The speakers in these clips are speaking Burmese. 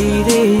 ရှိသေး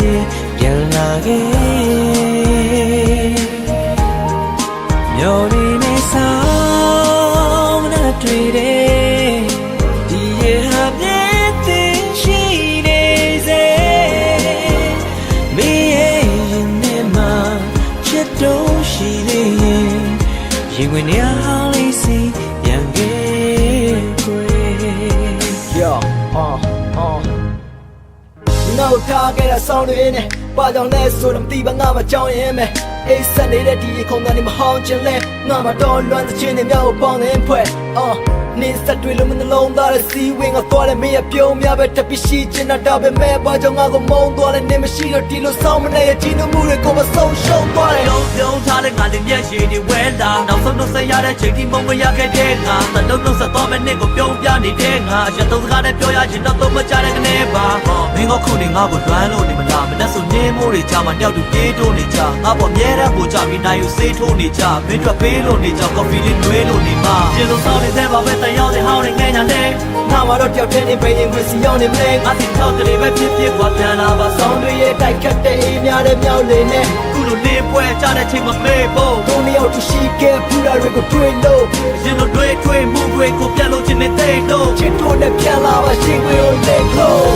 ဆောင်းတွေနဲ့ဘာကြောင့်လဲဆိုတော့မသိပါငါမကြောက်ရင်မဲအိတ်ဆက်နေတဲ့ဒီခုံတန်းနေမဟောင်းချင်လဲငါမတော်လွမ်းသချင်းတွေမြောက်ပေါင်းနေဖွဲ့ uh နင်းစက်တွေလုံးမနှလုံးသားတဲ့စီဝင်းကသွားတယ်မင်းရပြုံးများပဲတပရှိချင်တာဒါပဲမဲ့ဘာကြောင့်ငါကိုမုန်းသွားလဲနေမရှိတော့ဒီလိုဆောင်းမနေရကြီးနှမှုတွေကိုမဆုံးရှုံးသွားတယ်လုံးပြုံးထားတဲ့ငါလေးမျက်ရည်တွေဝဲလာနောက်ဆုံးတော့ဆက်ရတဲ့ချိန်ဒီမုံမရခဲ့တဲ့ငါသလုံးလုံးဆက်သွားမဲ့နှစ်ကိုပြုံးပြနေတဲ့ငါရတုံးစကားနဲ့ပြောရရင်တော့တော့မကြတဲ့ကနေပါမင်းကခုနေငါကိုလွမ်းလို့နေမလားမနဲ့ဆိုနေမိုးတွေကြာမှတယောက်တူပြေးတိုးနေကြငါပေါ်မြဲတဲ့ကိုကြပြီးနိုင်ယူစေးထိုးနေကြမင်းတို့ပေးလို့နေကြကော်ဖီလေးနွေးလို့နေမှာကျေလို့စောင်းနေတဲ့ပါပဲတန်ရောက်တဲ့ဟောင်းနေငဲ့ညာနဲ့ငါမတော့တယောက်တည်းနေပဲရင်ဝင်စီရောက်နေမလဲငါတင်ထောက်ကလေးပဲဖြစ်ဖြစ်ကွာပြန်လာပါဆောဆောင်င်းတွေရဲ့တိုက်ခတ်တဲ့အေးများတဲ့မြောက်လေနဲ့ခုလိုနေပွဲကြတဲ့ချိန်မှာမေးဖို့တို့နှစ်ယောက်တရှိခဲ့ဖူးတာတွေကိုတွေ့လို့ရင်တို့တွေးတွေးမှုတွေကိုပြတ်လို့ချင်နေတဲ့တော့ချစ်တို့နဲ့ပြန်လာပါရှိခွေကိုလက်လို့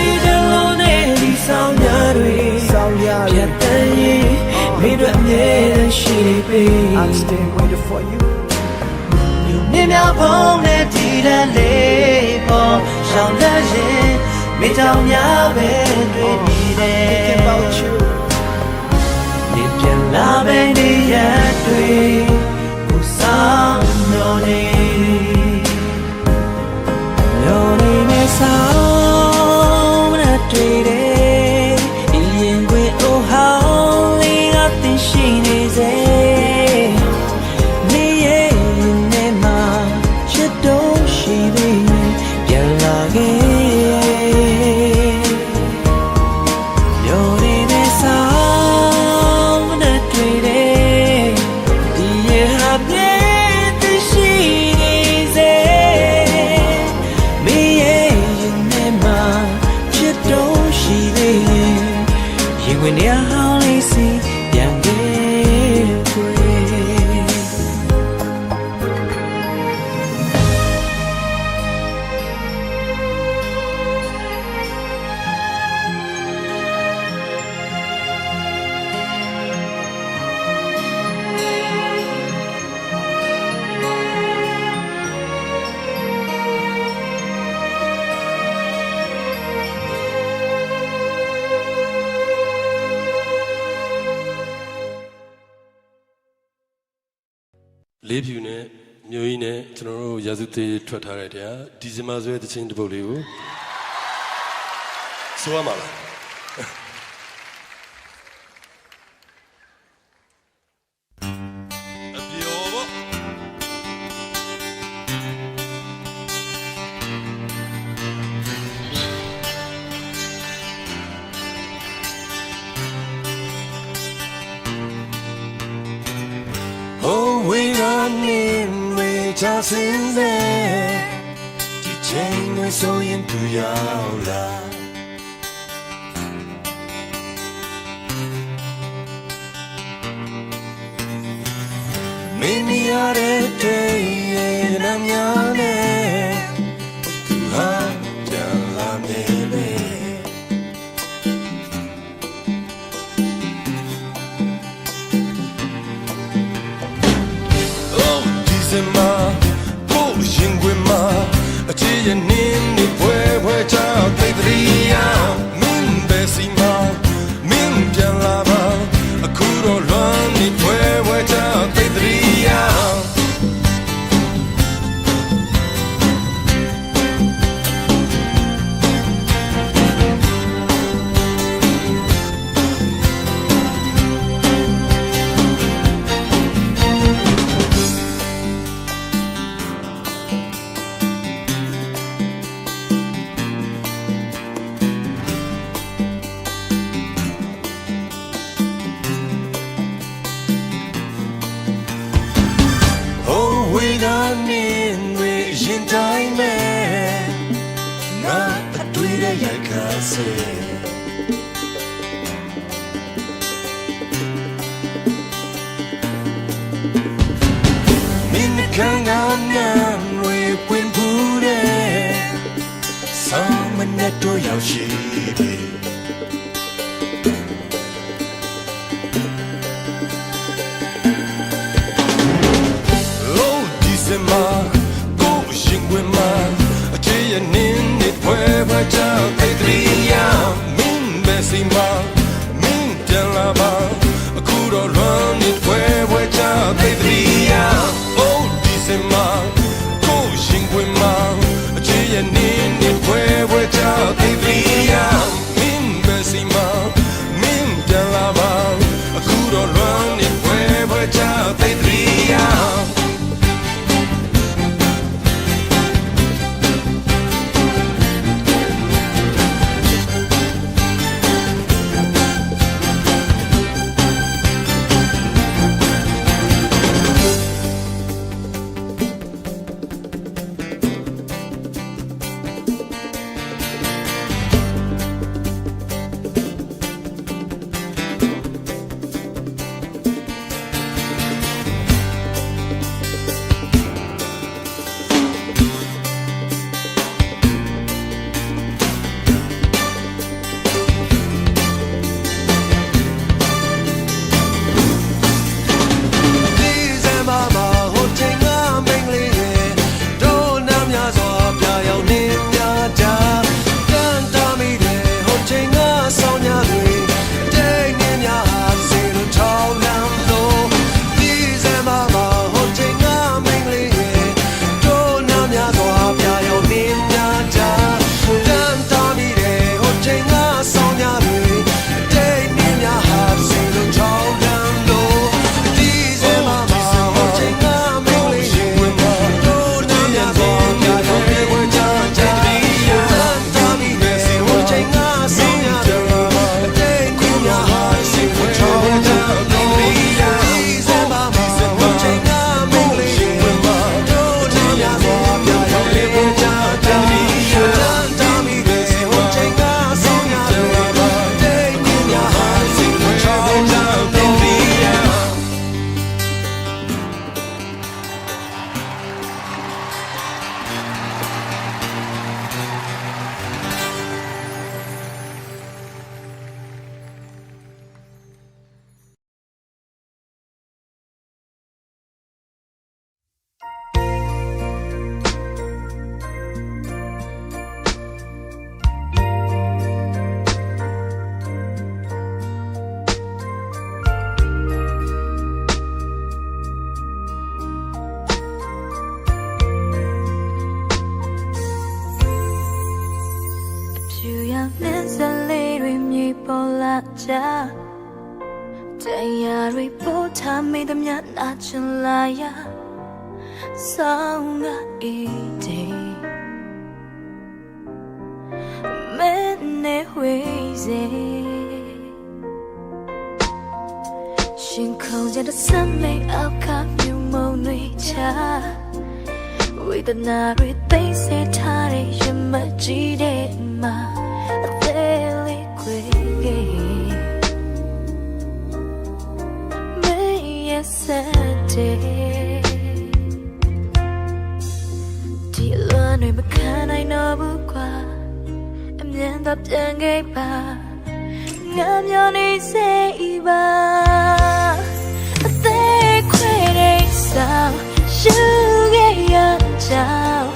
ဒီလိုနဲ့ဒီဆောင်ရတွေဆောင်းရပြတ်တမ်းရင်မင်းတို့အမြဲတမ်းရှိနေပြီ I'm staying waiting for you နေ မြောက်ဖုံးနဲ့တည်တဲ့လေးပေါ်ရှောင်းလက်ရင်မိတောင်များပဲတွေ့ပြီးတယ် Thinking about you နေပြန်လာမယ့်နေရတွေကိုဆောင်မျောနေ လေးဖြူနဲ့မျိုးကြီးနဲ့ကျွန်တော်တို့ရာစုသေးထွက်ထားတဲ့တရားဒီဇင်ဘာဆွဲသချင်းတစ်ပုတ်လေးကိုဆိုရမှာလား just in there. ဒီချိန်နဲ့ဆိုရင်သူရောက်လာမင်းမရတဲ့တဲ့ရဲ့နာမည်နဲ့ ရင်ခွင်မှာအချစ်ရဲ့နင်းနေပွဲပွဲချောက်သိတရီယာ ရောက်ရှိပြီရိုးဒီစမကိုရှင်ခွင်မှာအချစ်ရနေနေဖွဲဖွဲချောက်ခိတ်တရီ မိသမျှနာချင်လာရဆောင်းကအေးတဲ့မင်းနဲ့ဝေးစေရှင်ခုံကြတဲ့စမေအောက်ကမြုံမုံတွေချဝေဒနာတွေသိစေထားတဲ့ရမကြီးတဲ့မှာ တော့ပြန်ခဲ့ပါငါမျောနေစေပါအသေးခွေတဲ့ဆောင်ရှူခဲ့ရကြောင်း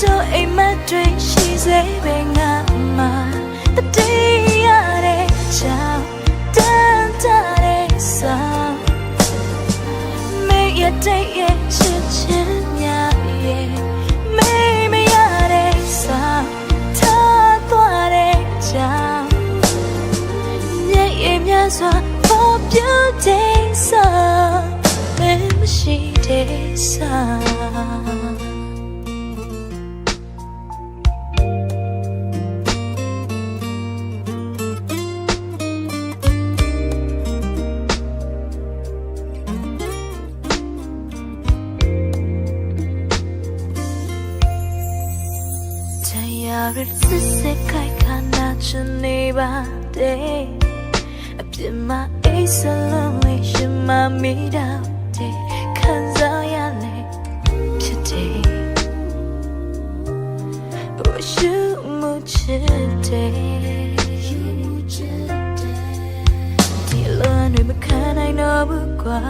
တို့အိမ် တဲ့ ဝရှုမှုချစ်တယ်ဒီလိုနေမခံနိုင်တော့ဘူးကွာ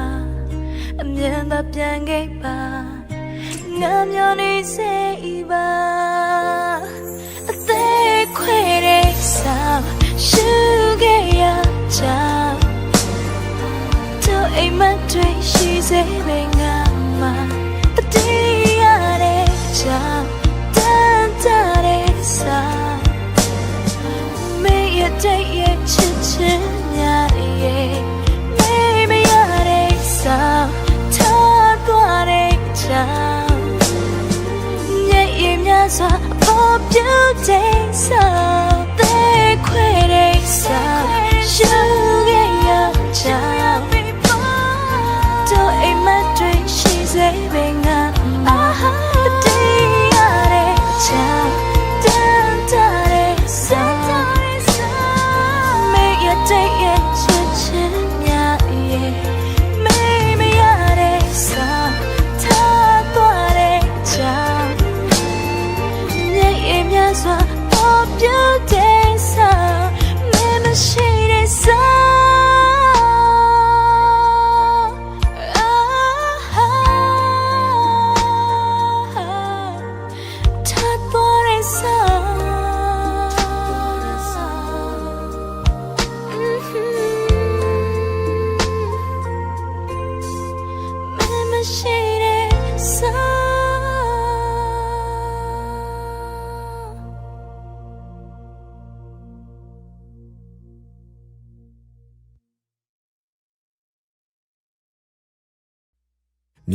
အမြန်သာပြန်ခဲ့ပါငါမျောနေစေပါအသေးခွေတဲ့ဆောင်ရှုခဲ့ရကြောင်းတို့အိမ်မက်တွေရှိစေပဲငါမှာတတိရတဲ့ကြော ရည်များစွာ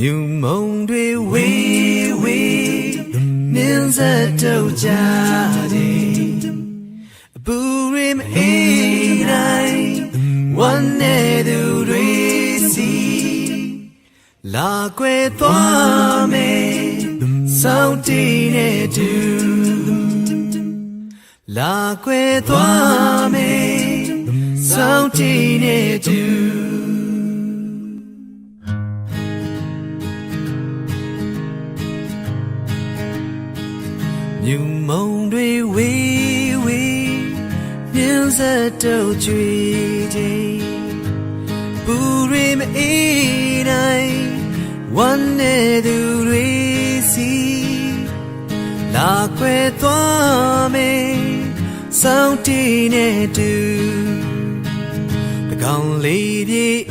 မြူမုံတွေဝေးဝေးနင်းစက်တော့ကြတယ်အပူရမအေးတိုင်းဝမ်းနေသူတွေစီလာကွယ်သွားမယ်စောင့်တည်နေသူလာကွယ်သွားမယ်စောင့်တည်နေသူ မြူမုံတွေဝေးဝေးမြင်းစက်တော့ကြွေခြင်းပူရီမအေးတိုင်းဝမ်းနေသူတွေစီလာခွဲသွားမယ်စောင့်တည်နေတူတကောင်လေးပြေး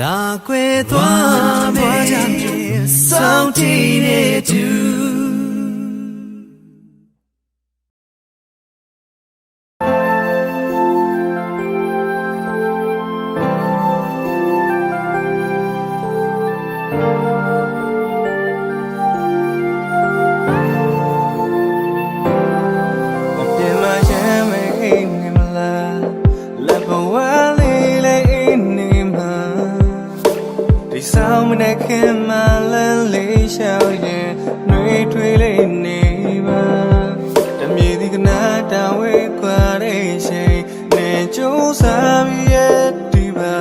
လာခွေသွားမယ်စောင်းတီနေတူ ကြိုးစားပြီးရဲ့ဒီပါ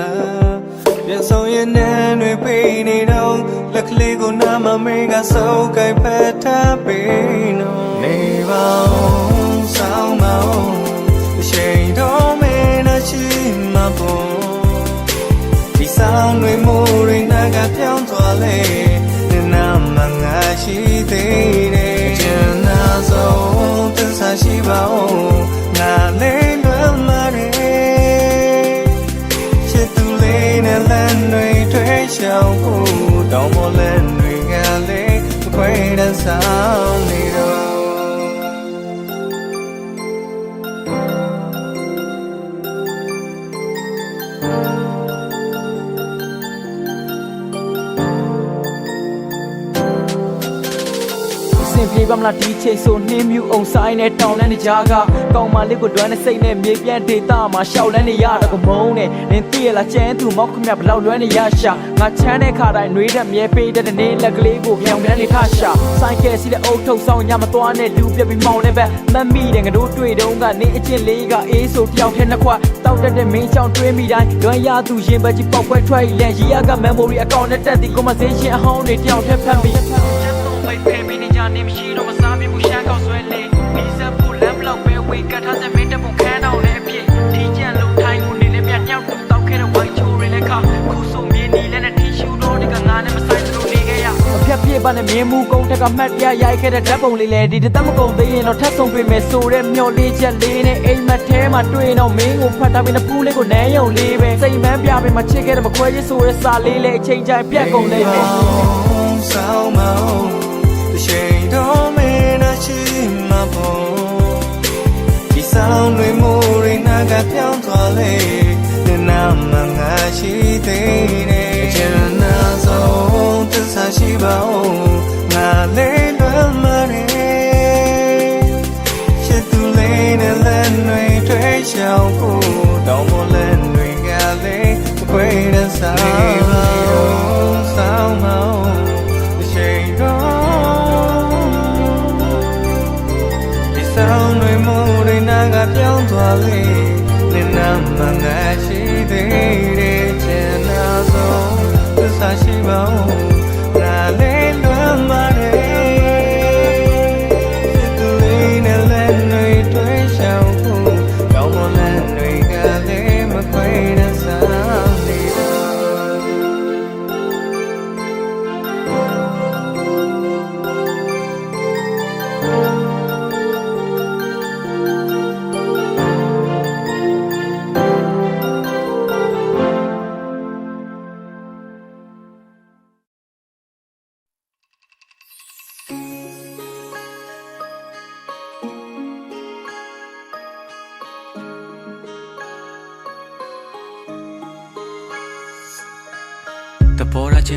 ပြန်ဆုံးရင်နန်းတွေပိနေတော့လက်ကလေးကိုနာမမေးကစုပ်ကိုက်ဖက်ထားပေးနော်နေပါဦးဆောင်းမအောင်အချိန်တော်မင်းနဲ့ချီမပေါ်ဒီဆောင်တွေမိုးတွေနာကပြောင်းသွားလေနာမငါရှိသေးတယ်ကျန်နာဆုံးသစ္စာရှိပါဦး ရှောင်ဖို့တောင်းမလန်းတွေကလေးမခွေတဲ့ဆောင်နေတော့ ပြေပါမလားဒီချိန်ဆိုနှင်းမြူအောင်ဆိုင်နဲ့တောင်းလန်းနေကြကကောင်းမလေးကိုတွမ်းနဲ့စိတ်နဲ့မြေပြန့်ဒေတာမှာရှောက်လန်းနေရတာကမုန်းနဲ့နင်းသိရလားကျန်းသူမောက်ခမဘလောက်လွမ်းနေရရှာငါချမ်းတဲ့ခါတိုင်းနှွေးတဲ့မြဲပေးတဲ့နေလက်ကလေးကိုပြောင်းပြန်နေခါရှာဆိုင်ကယ်စီတဲ့အုပ်ထုပ်ဆောင်ညမသွားနဲ့လူပြပြီးမောင်းနေပဲမတ်မိတယ်ငါတို့တွေ့တုန်းကနေအချင်းလေးကအေးဆိုတယောက်ထဲနှစ်ခွတောက်တက်တဲ့မင်းချောင်းတွေးမိတိုင်းလွမ်းရသူရင်ပဲကြီးပေါက်ခွဲထွက်လန်ရီယာက memory အကောင့်နဲ့တက်ဒီ conversation အဟောင်းတွေတယောက်ထဲဖတ်ပြီးချက်ဆုံးမိတ်ဖဲမင်း နေကြနေမရှိတော့မစားပြဘူးရှမ်းကောက်ဆွဲလေဒီစပ်ဖို့လမ်းဘလောက်ပဲဝေကတ်ထားတဲ့မင်းတပုံခန်းတော်နဲ့အပြည့်ဒီကြံလို့ထိုင်ကိုနေလည်းမြညောက်တူတောက်ခဲ့တဲ့ white ချိုတွေလည်းခခုဆိုမြင်းနီလည်းနဲ့ tissue တော့ဒီကငါနဲ့မဆိုင်သလိုနေခဲ့ရအဖြတ်ပြစ်ပါနဲ့မြင်းမူကုန်းတက်ကမှတ်ပြရိုက်ခဲ့တဲ့ဓာတ်ပုံလေးလေဒီတသက်မကုန်သေးရင်တော့ထပ်ဆုံးပြင်မယ်ဆိုတဲ့မျော်လေးချက်လေးနဲ့အိမ်မက်ထဲမှာတွေ့တော့မင်းကိုဖတ်ထားပြီးနှစ်ပူးလေးကိုနန်းယုံလေးပဲစိတ်မန်းပြပေးမှာချစ်ခဲ့တဲ့မခွဲရေးဆိုတဲ့စာလေးလေအချိန်တိုင်းပြတ်ကုန်လိမ့်မယ်ဆောင်းမအော ပေါ့ဒီဆောင်တွေမိုးတွေနာကပြောင်းသွားလေနာမငါရှိသေးတယ်ကျန်နာဆုံးသစ္စာရှိပါဦးငါလေးလွမ်းမရဲချစ်သူလေးနဲ့လည်းနှွေထွေးရှောင်ဖို့တောင်းမလဲတွေကလေးမခွေတဲ့ဆောင်ပါ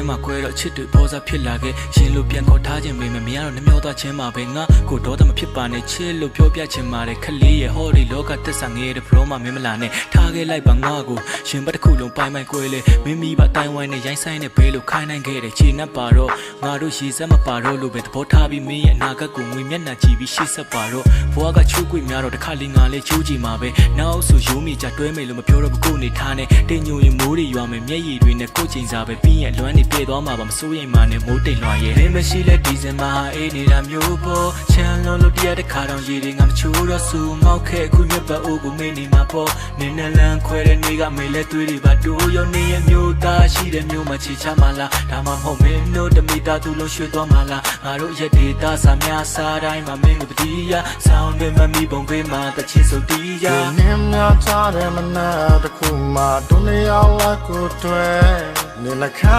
ဘောရချင်းမှာကွဲတော့ချစ်တွေပေါ်စားဖြစ်လာခဲ့ရှင်လို့ပြန်ခေါ်ထားခြင်းပေမဲ့မရတော့နှမျောသွားခြင်းမှာပဲငါကိုတော့တမဖြစ်ပါနဲ့ချစ်လို့ပြောပြခြင်းမှာတဲ့ခလေးရဲ့ဟောဒီလောကတက်ဆန်ငယ်တဲ့ pro မှာမင်းမလာနဲ့ထားခဲ့လိုက်ပါငါကိုရှင်ဘတ်တစ်ခုလုံးပိုင်ပိုင်ကွဲလေမင်းမိဘတိုင်ဝိုင်းနဲ့ရိုင်းဆိုင်နဲ့ဘဲလို့ခိုင်းနိုင်ခဲ့တယ်ခြေနဲ့ပါတော့ငါတို့ရှည်စက်မပါတော့လို့ပဲသဘောထားပြီးမင်းရဲ့အနာဂတ်ကိုငွေမျက်နှာကြည့်ပြီးရှေ့ဆက်ပါတော့ဘွားကချိုးကွေများတော့တစ်ခါလေးငါလေးချိုးကြည့်မှာပဲနောက်ဆိုရိုးမိကြတွဲမိလို့မပြောတော့ဘူးကိုနေထားနဲ့တင်ညိုရင်မိုးတွေရွာမယ်မျက်ရည်တွေနဲ့ကိုယ်ချိန်စာပဲပြီးရင်လွမ်းနေပြေသွားမှာပါမစိုးရိမ်ပါနဲ့မိုးတိတ်လွှာရဲ့မင်းမရှိလဲဒီဇင်ဘာအေးနေတာမျိုးပေါ်ချမ်းလုံးလို့တရားတစ်ခါတောင်ရည်တွေငါမချိုးတော့စူမောက်ခဲ့အခုမြတ်ပတ်အိုးကိုမင်းနေမှာပေါ့နင်းနဲ့လန်းခွဲတဲ့နေ့ကမေလဲသွေးတွေပါတိုးရောနေရဲ့မျိုးသားရှိတဲ့မျိုးမချီချမလားဒါမှမဟုတ်မင်းတို့တမိသားသူလုံးရွှေ့သွားမှာလားငါတို့ရက်ဒေတာစာများစားတိုင်းမှာမင်းကိုတတိယဆောင်းတွေမမီပုံပေးမှာတချစ်ဆိုတီးရနင်းများချတဲ့မနာတစ်ခုမှဒုနေရောက်လာကိုတွေ့ နေလခါ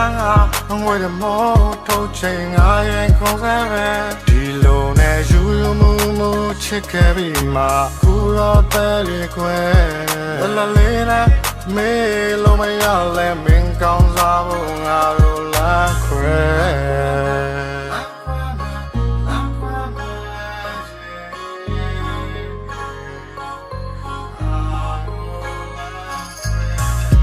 ငငွေရမောထုတ်ချိန်ငါရင်ခုံးစဲပဲဒီလိုနဲ့ယူယူမှုမှုချစ်ခဲ့ပြီးမှခုတော့တဲ့ရီခွဲလလလေးနဲ့မေလုံးမရလဲမင်းကောင်းစားဖို့ငါတို့လာခွဲ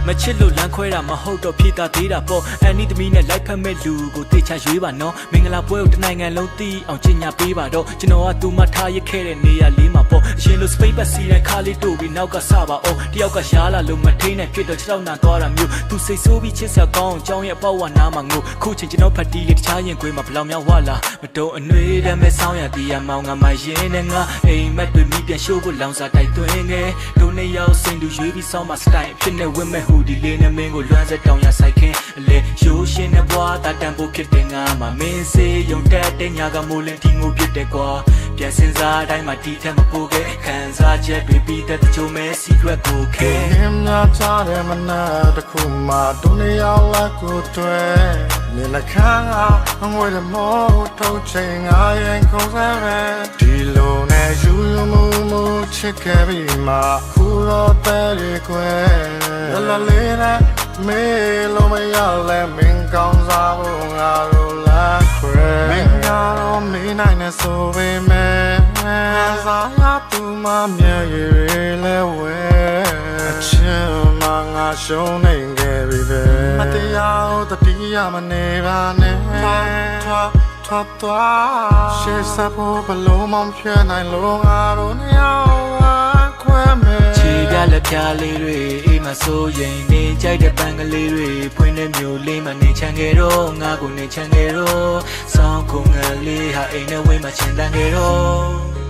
မချစ်လို့လမ်းခွဲတာမဟုတ်တော့ဖြေတာသေးတာပေါ့အန်နီသမီးနဲ့လိုက်ဖက်မဲ့လူကိုတေချာရွေးပါနော်မင်္ဂလာပွဲကိုတနိုင်ငံလုံးသိအောင်ကြီးညာပေးပါတော့ကျွန်တော်ကသူမထားရခဲ့တဲ့နေရာလေးမှာပေါ့အရှင်လို့စပိတ်ပတ်စီတဲ့ခါလေးတို့ပြီးနောက်ကဆပါအောင်တယောက်ကရှားလာလို့မထိန်နဲ့ဖြစ်တော့ခြေထောက်နာသွားတာမျိုးသူစိတ်ဆိုးပြီးချစ်စရာကောင်းအောင်ကြောင်းရဲ့အပေါက်ဝနာမှာငိုခုချင်းကျွန်တော်ဖတ်တီးလေးတခြားရင်ခွေးမှာဘလောင်မြောက်ဝလာမတုံအနှွေးတဲ့မဲ့ဆောင်းရတီးရမောင်ငါမရင်နဲ့ငါအိမ်မက်တွေမိပြန်ရှိုးဖို့လောင်စာတိုက်သွင်းငယ်တို့နေရောက်စင်သူရွေးပြီးဆောင်းမှာစတိုင်ဖြစ်နေဝင့်မဲ့ဟူဒီလေးနဲ့မင်းကိုလွမ်းစက်တောင်ရဆိုင်ခင်းအလေရိုးရှင်းတဲ့ဘွားတာတန်ဖို့ဖြစ်တဲ့ငါမှာမင်းစေးယုံတက်တဲ့ညာကမိုးလင်းတီငိုဖြစ်တဲ့ကွာပြန်စင်စားတိုင်းမှာတီးထက်မပိုခဲ့ခံစားချက်တွေပြီးတဲ့တချို့မဲ secret ကိုခဲနင်းများချတဲ့မနာတစ်ခုမှဒုနေရောက်လာကိုတွေ့နေလခါငွေရမောထုတ်ချိန်ငါရင်ခုံးစဲပဲဒီလိုနဲ့ ယူယူမှုမှုချစ်ခဲ့ပြီးမှခုတော့တဲ့ရီခွဲလလလေးနဲ့မေလုံးမရလဲမင်းကောင်းစားဖို့ငါတို့လာခွဲမင်းကတော့မေးနိုင်နေဆိုပေမဲ့စားရသူမမြဲရည်လဲဝဲအချင်မငါရှုံးနေခဲ့ပြီပဲမတရားတတိယမနေပါနဲ့ထွားထွား ထွားရှေ့စပ်ဖို့ဘလုံးမဖြဲနိုင်လို့ငါတို့နှစ်ယောက်ခွဲမယ်ခြေပြလက်ပြလေးတွေအိမ်မှာဆိုရင်နေကြိုက်တဲ့ပန်းကလေးတွေဖွင့်တဲ့မျိုးလေးမှနေချမ်းခဲ့တော့ငါကိုနေချမ်းခဲ့တော့ဆောင်းခုံငယ်လေးဟာအိမ်နဲ့ဝေးမှချင်တန်ခဲ့တော့